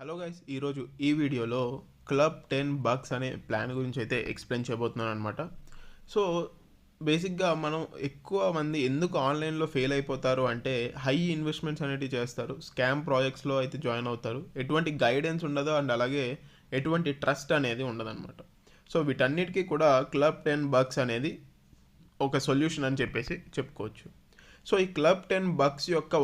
Hello guys ఈరోజు ఈ వీడియోలో క్లబ్ టెన్ బగ్స్ అనే ప్లాన్ గురించి అయితే ఎక్స్ప్లెయిన్ చేయబోతున్నాను అనమాట సో బేసిక్గా మనం ఎక్కువ మంది ఎందుకు ఆన్లైన్లో ఫెయిల్ అయిపోతారు అంటే హై ఇన్వెస్ట్మెంట్స్ అనేటివి చేస్తారు. స్కామ్ ప్రాజెక్ట్స్లో అయితే జాయిన్ అవుతారు. ఎటువంటి గైడెన్స్ ఉండదు అండ్ అలాగే ఎటువంటి ట్రస్ట్ అనేది ఉండదన్నమాట. సో వీటన్నిటికీ కూడా క్లబ్ టెన్ బగ్స్ అనేది ఒక సొల్యూషన్ అని చెప్పేసి చెప్పుకోవచ్చు. సో ఈ క్లబ్ టెన్ బక్స్ యొక్క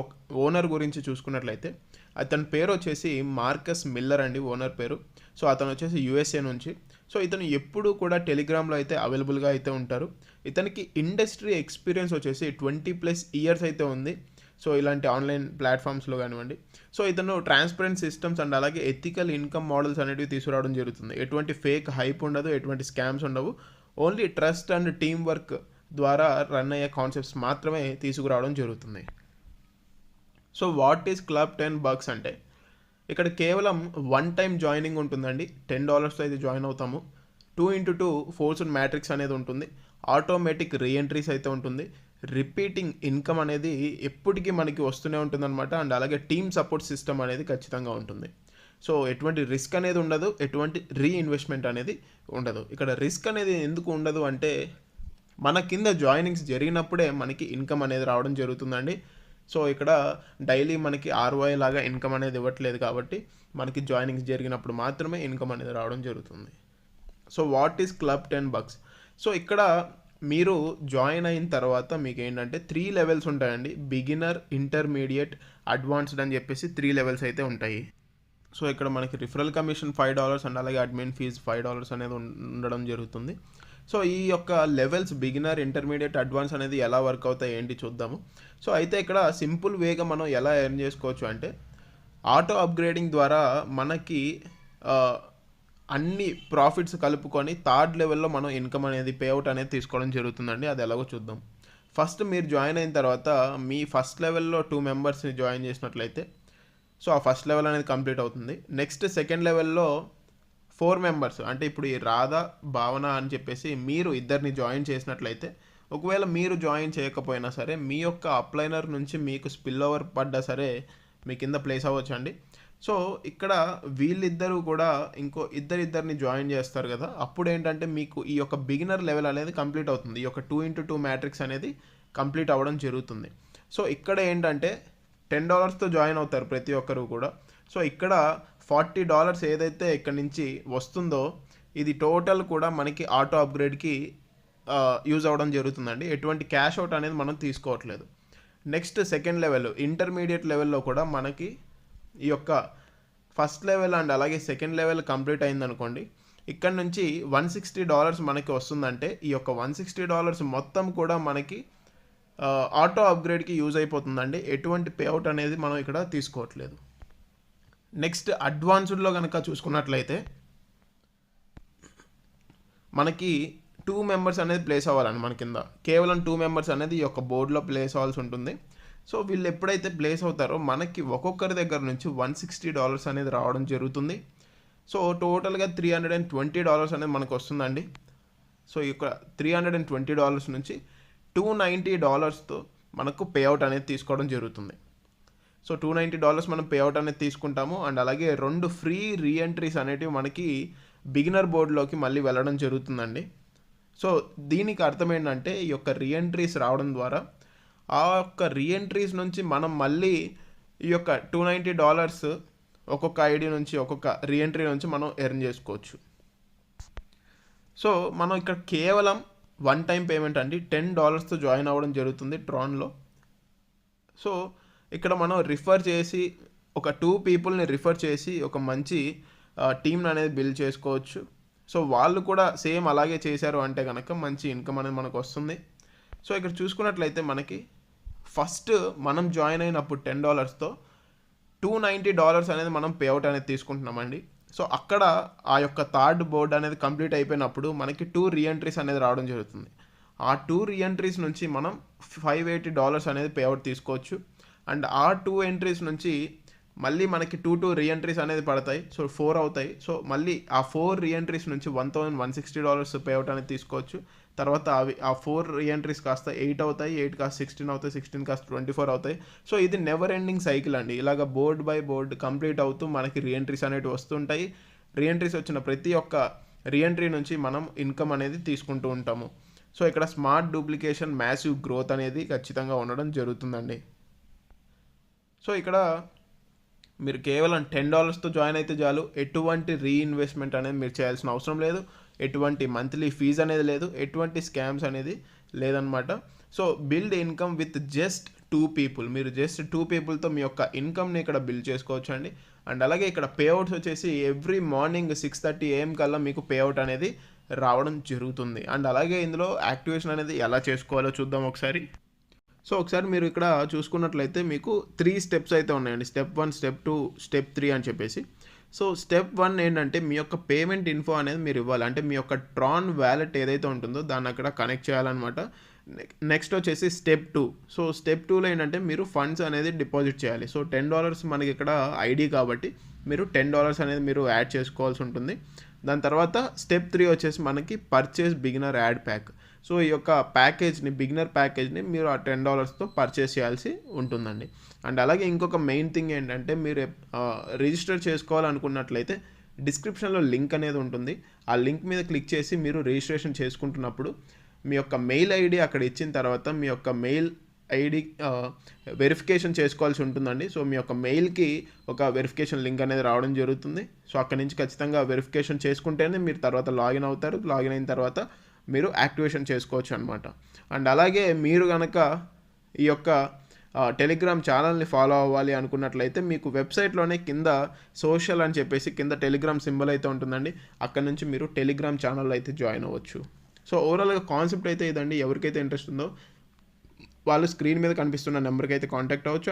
ఓనర్ గురించి చూసుకున్నట్లయితే అతని పేరు వచ్చేసి మార్కస్ మిల్లర్ అండి ఓనర్ పేరు. సో అతను వచ్చేసి యూఎస్ఏ నుంచి. సో ఇతను ఎప్పుడు కూడా టెలిగ్రామ్లో అయితే అవైలబుల్గా అయితే ఉంటారు. ఇతనికి ఇండస్ట్రీ ఎక్స్పీరియన్స్ వచ్చేసి ట్వంటీ ప్లస్ ఇయర్స్ అయితే ఉంది. సో ఇలాంటి ఆన్లైన్ ప్లాట్ఫామ్స్లో కానివ్వండి. సో ఇతను ట్రాన్స్పరెంట్ సిస్టమ్స్ అండ్ అలాగే ఎథికల్ ఇన్కమ్ మోడల్స్ అనేటివి తీసుకురావడం జరుగుతుంది. ఎటువంటి ఫేక్ హైప్ ఉండదు ఎటువంటి స్కామ్స్ ఉండవు. Only trust and team work ద్వారా రన్ అయ్యే కాన్సెప్ట్స్ మాత్రమే తీసుకురావడం జరుగుతుంది. So what is club ten bucks అంటే ఇక్కడ కేవలం వన్ టైం జాయినింగ్ ఉంటుందండి. టెన్ డాలర్స్తో అయితే జాయిన్ అవుతాము. Two into two forced matrix అనేది ఉంటుంది. ఆటోమేటిక్ రీఎంట్రీస్ అయితే ఉంటుంది. రిపీటింగ్ ఇన్కమ్ అనేది ఎప్పటికీ మనకి వస్తూనే ఉంటుందన్నమాట. అండ్ అలాగే టీమ్ సపోర్ట్ సిస్టమ్ అనేది ఖచ్చితంగా ఉంటుంది. సో ఎటువంటి రిస్క్ అనేది ఉండదు. ఎటువంటి రీఇన్వెస్ట్మెంట్ అనేది ఉండదు. ఇక్కడ రిస్క్ అనేది ఎందుకు ఉండదు అంటే మన కింద జాయినింగ్స్ జరిగినప్పుడే మనకి ఇన్కమ్ అనేది రావడం జరుగుతుందండి. సో ఇక్కడ డైలీ మనకి ఆర్ఓఐ లాగా ఇన్కమ్ అనేది ఇవ్వట్లేదు కాబట్టి మనకి జాయినింగ్స్ జరిగినప్పుడు మాత్రమే ఇన్కమ్ అనేది రావడం జరుగుతుంది. So what is club ten bucks so ఇక్కడ మీరు జాయిన్ అయిన తర్వాత మీకు ఏంటంటే త్రీ లెవెల్స్ ఉంటాయండి. బిగినర్ ఇంటర్మీడియట్ అడ్వాన్స్డ్ అని చెప్పేసి త్రీ లెవెల్స్ అయితే ఉంటాయి. సో ఇక్కడ మనకి referral commission five dollars and అలాగే అడ్మిన్ ఫీజ్ ఫైవ్ డాలర్స్ అనేది ఉండడం జరుగుతుంది. సో ఈ యొక్క లెవెల్స్ బిగినర్ ఇంటర్మీడియట్ అడ్వాన్స్ అనేది ఎలా వర్క్ అవుతాయి ఏంటి చూద్దాము. సో అయితే ఇక్కడ సింపుల్ వేగా మనం ఎలా ఎర్న్ చేసుకోవచ్చు అంటే ఆటో అప్గ్రేడింగ్ ద్వారా మనకి అన్ని ప్రాఫిట్స్ కలుపుకొని థర్డ్ లెవెల్లో మనం ఇన్కమ్ అనేది పేఅవుట్ అనేది తీసుకోవడం జరుగుతుందండి. అది ఎలాగో చూద్దాం. ఫస్ట్ మీరు జాయిన్ అయిన తర్వాత మీ ఫస్ట్ లెవెల్లో టూ మెంబర్స్ని జాయిన్ చేసినట్లయితే సో ఆ ఫస్ట్ లెవెల్ అనేది కంప్లీట్ అవుతుంది. నెక్స్ట్ సెకండ్ లెవెల్లో ఫోర్ మెంబర్స్. అంటే ఇప్పుడు ఈ రాధ భావన అని చెప్పేసి మీరు ఇద్దరిని జాయిన్ చేసినట్లయితే ఒకవేళ మీరు జాయిన్ చేయకపోయినా సరే మీ యొక్క అప్లైనర్ నుంచి మీకు స్పిల్ ఓవర్ పడ్డా సరే మీ కింద ప్లేస్ అవ్వచ్చండి. సో ఇక్కడ వీళ్ళిద్దరూ కూడా ఇంకో ఇద్దరిద్దరిని జాయిన్ చేస్తారు కదా అప్పుడు ఏంటంటే మీకు ఈ యొక్క బిగినర్ లెవెల్ అనేది కంప్లీట్ అవుతుంది. ఈ యొక్క టూ ఇంటూ టూ మ్యాట్రిక్స్ అనేది కంప్లీట్ అవ్వడం జరుగుతుంది. సో ఇక్కడ ఏంటంటే టెన్ డాలర్స్తో జాయిన్ అవుతారు ప్రతి ఒక్కరు కూడా. సో ఇక్కడ ఫార్టీ డాలర్స్ ఏదైతే ఇక్కడ నుంచి వస్తుందో ఇది టోటల్ కూడా మనకి ఆటో అప్గ్రేడ్కి యూజ్ అవ్వడం జరుగుతుందండి. ఎటువంటి క్యాష్ అవుట్ అనేది మనం తీసుకోవట్లేదు. నెక్స్ట్ సెకండ్ లెవెల్ ఇంటర్మీడియట్ లెవెల్లో కూడా మనకి ఈ యొక్క ఫస్ట్ లెవెల్ అండ్ అలాగే సెకండ్ లెవెల్ కంప్లీట్ అయిందనుకోండి ఇక్కడ నుంచి వన్ సిక్స్టీ డాలర్స్ మనకి వస్తుందంటే ఈ యొక్క వన్ సిక్స్టీ డాలర్స్ మొత్తం కూడా మనకి ఆటో అప్గ్రేడ్కి యూజ్ అయిపోతుందండి. ఎటువంటి పే అవుట్ అనేది మనం ఇక్కడ తీసుకోవట్లేదు. నెక్స్ట్ అడ్వాన్స్డ్లో కనుక చూసుకున్నట్లయితే మనకి టూ మెంబర్స్ అనేది ప్లేస్ అవ్వాలండి మన కింద. కేవలం టూ మెంబర్స్ అనేది ఈ యొక్క బోర్డులో ప్లేస్ అవ్వాల్సి ఉంటుంది. సో వీళ్ళు ఎప్పుడైతే ప్లేస్ అవుతారో మనకి ఒక్కొక్కరి దగ్గర నుంచి వన్ సిక్స్టీ డాలర్స్ అనేది రావడం జరుగుతుంది. సో టోటల్గా three hundred and twenty dollars అనేది మనకు వస్తుందండి. సో ఇక్కడ three hundred and twenty dollars నుంచి టూ నైంటీ డాలర్స్తో మనకు పే అవుట్ అనేది తీసుకోవడం జరుగుతుంది. సో టూ నైంటీ డాలర్స్ మనం పేఅవుట్ అనేది తీసుకుంటాము. అండ్ అలాగే రెండు ఫ్రీ రీఎంట్రీస్ అనేటివి మనకి బిగినర్ బోర్డులోకి మళ్ళీ వెళ్ళడం జరుగుతుందండి. సో దీనికి అర్థం ఏంటంటే ఈ యొక్క రీఎంట్రీస్ రావడం ద్వారా ఆ యొక్క రీఎంట్రీస్ నుంచి మనం మళ్ళీ ఈ యొక్క టూ నైంటీ డాలర్స్ ఒక్కొక్క ఐడి నుంచి ఒక్కొక్క రీఎంట్రీ నుంచి మనం ఎర్న్ చేసుకోవచ్చు. సో మనం ఇక్కడ కేవలం వన్ టైం పేమెంట్ అండి. టెన్ డాలర్స్తో జాయిన్ అవ్వడం జరుగుతుంది ట్రాన్లో సో ఇక్కడ మనం రిఫర్ చేసి ఒక టూ పీపుల్ని రిఫర్ చేసి ఒక మంచి టీంని అనేది బిల్డ్ చేసుకోవచ్చు. సో వాళ్ళు కూడా సేమ్ అలాగే చేశారు అంటే కనుక మంచి ఇన్కమ్ అనేది మనకు వస్తుంది. సో ఇక్కడ చూసుకున్నట్లయితే మనకి ఫస్ట్ మనం జాయిన్ అయినప్పుడు టెన్ డాలర్స్తో టూ నైంటీ డాలర్స్ అనేది మనం పేఅవుట్ అనేది తీసుకుంటున్నామండి సో అక్కడ ఆ యొక్క థర్డ్ బోర్డ్ అనేది కంప్లీట్ అయిపోయినప్పుడు మనకి టూ రీఎంట్రీస్ అనేది రావడం జరుగుతుంది. ఆ టూ రీఎంట్రీస్ నుంచి మనం ఫైవ్ ఎయిటీ డాలర్స్ అనేది పేఅవుట్ తీసుకోవచ్చు. అండ్ ఆ టూ ఎంట్రీస్ నుంచి మళ్ళీ మనకి టూ టూ రీఎంట్రీస్ అనేది పడతాయి. సో ఫోర్ అవుతాయి. సో మళ్ళీ ఆ ఫోర్ రీఎంట్రీస్ నుంచి one thousand one sixty dollars payout అనేది తీసుకోవచ్చు. తర్వాత అవి ఆ ఫోర్ రీఎంట్రీస్ కాస్త ఎయిట్ అవుతాయి. ఎయిట్ కాస్త సిక్స్టీన్ అవుతాయి. సిక్స్టీన్ కాస్త ట్వంటీ ఫోర్ అవుతాయి. సో ఇది నెవర్ ఎండింగ్ సైకిల్ అండి. ఇలాగ బోర్డ్ బై బోర్డ్ కంప్లీట్ అవుతూ మనకి రీఎంట్రీస్ అనేవి వస్తుంటాయి. రీఎంట్రీస్ వచ్చిన ప్రతి ఒక్క రీఎంట్రీ నుంచి మనం ఇన్కమ్ అనేది తీసుకుంటూ ఉంటాము. సో ఇక్కడ స్మార్ట్ డూప్లికేషన్ మ్యాసివ్ గ్రోత్ అనేది ఖచ్చితంగా ఉండడం జరుగుతుందండి. సో ఇక్కడ మీరు కేవలం టెన్ డాలర్స్తో జాయిన్ అయితే చాలు. ఎటువంటి రీఇన్వెస్ట్మెంట్ అనేది మీరు చేయాల్సిన అవసరం లేదు. ఎటువంటి మంత్లీ ఫీజు అనేది లేదు. ఎటువంటి స్కామ్స్ అనేది లేదనమాట so build income with just two people. మీరు జస్ట్ టూ పీపుల్తో మీ యొక్క ఇన్కమ్ని ఇక్కడ బిల్డ్ చేసుకోవచ్చు అండి అండ్ అలాగే ఇక్కడ పేఅవుట్స్ వచ్చేసి every morning six thirty AM కల్లా మీకు పేఅవుట్ అనేది రావడం జరుగుతుంది. అండ్ అలాగే ఇందులో యాక్టివేషన్ అనేది ఎలా చేసుకోవాలో చూద్దాం ఒకసారి. సో ఒకసారి మీరు ఇక్కడ చూసుకున్నట్లయితే మీకు త్రీ స్టెప్స్ అయితే ఉన్నాయండి. Step one step two step three అని చెప్పేసి. సో స్టెప్ వన్ ఏంటంటే మీ యొక్క పేమెంట్ ఇన్ఫో అనేది మీరు ఇవ్వాలి. అంటే మీ యొక్క ట్రాన్ వ్యాలెట్ ఏదైతే ఉంటుందో దాన్ని అక్కడ కనెక్ట్ చేయాలన్నమాట. నెక్స్ట్ వచ్చేసి స్టెప్ టూ సో స్టెప్ టూలో ఏంటంటే మీరు ఫండ్స్ అనేది డిపాజిట్ చేయాలి. సో టెన్ డాలర్స్ మనకి ఇక్కడ ఐడి కాబట్టి మీరు టెన్ డాలర్స్ అనేది మీరు యాడ్ చేసుకోవాల్సి ఉంటుంది. దాని తర్వాత స్టెప్ త్రీ వచ్చేసి మనకి purchase beginner ad pack so ఈ యొక్క ప్యాకేజ్ని బిగినర్ ప్యాకేజ్ని మీరు ఆ టెన్ డాలర్స్తో పర్చేస్ చేయాల్సి ఉంటుందండి. అండ్ అలాగే ఇంకొక మెయిన్ థింగ్ ఏంటంటే మీరు రిజిస్టర్ చేసుకోవాలనుకున్నట్లయితే డిస్క్రిప్షన్లో లింక్ అనేది ఉంటుంది. ఆ లింక్ మీద క్లిక్ చేసి మీరు రిజిస్ట్రేషన్ చేసుకుంటున్నప్పుడు మీ యొక్క మెయిల్ ఐడి అక్కడ ఇచ్చిన తర్వాత మీ యొక్క మెయిల్ ఐడి వెరిఫికేషన్ చేసుకోవాల్సి ఉంటుందండి. సో మీ యొక్క మెయిల్కి ఒక వెరిఫికేషన్ లింక్ అనేది రావడం జరుగుతుంది. సో అక్కడ నుంచి ఖచ్చితంగా వెరిఫికేషన్ చేసుకుంటేనే మీరు తర్వాత లాగిన్ అవుతారు. లాగిన్ అయిన తర్వాత మీరు యాక్టివేషన్ చేసుకోవచ్చు అనమాట అండ్ అలాగే మీరు కనుక ఈ యొక్క టెలిగ్రామ్ ఛానల్ని ఫాలో అవ్వాలి అనుకున్నట్లయితే మీకు వెబ్సైట్లోనే కింద సోషల్ అని చెప్పేసి కింద టెలిగ్రామ్ సింబల్ అయితే ఉంటుందండి. అక్కడ నుంచి మీరు టెలిగ్రామ్ ఛానల్ అయితే జాయిన్ అవ్వచ్చు. సో ఓవరాల్గా కాన్సెప్ట్ అయితే ఇదండి. ఎవరికైతే ఇంట్రెస్ట్ ఉందో వాళ్ళు స్క్రీన్ మీద కనిపిస్తున్న నెంబర్కి అయితే కాంటాక్ట్ అవ్వచ్చు.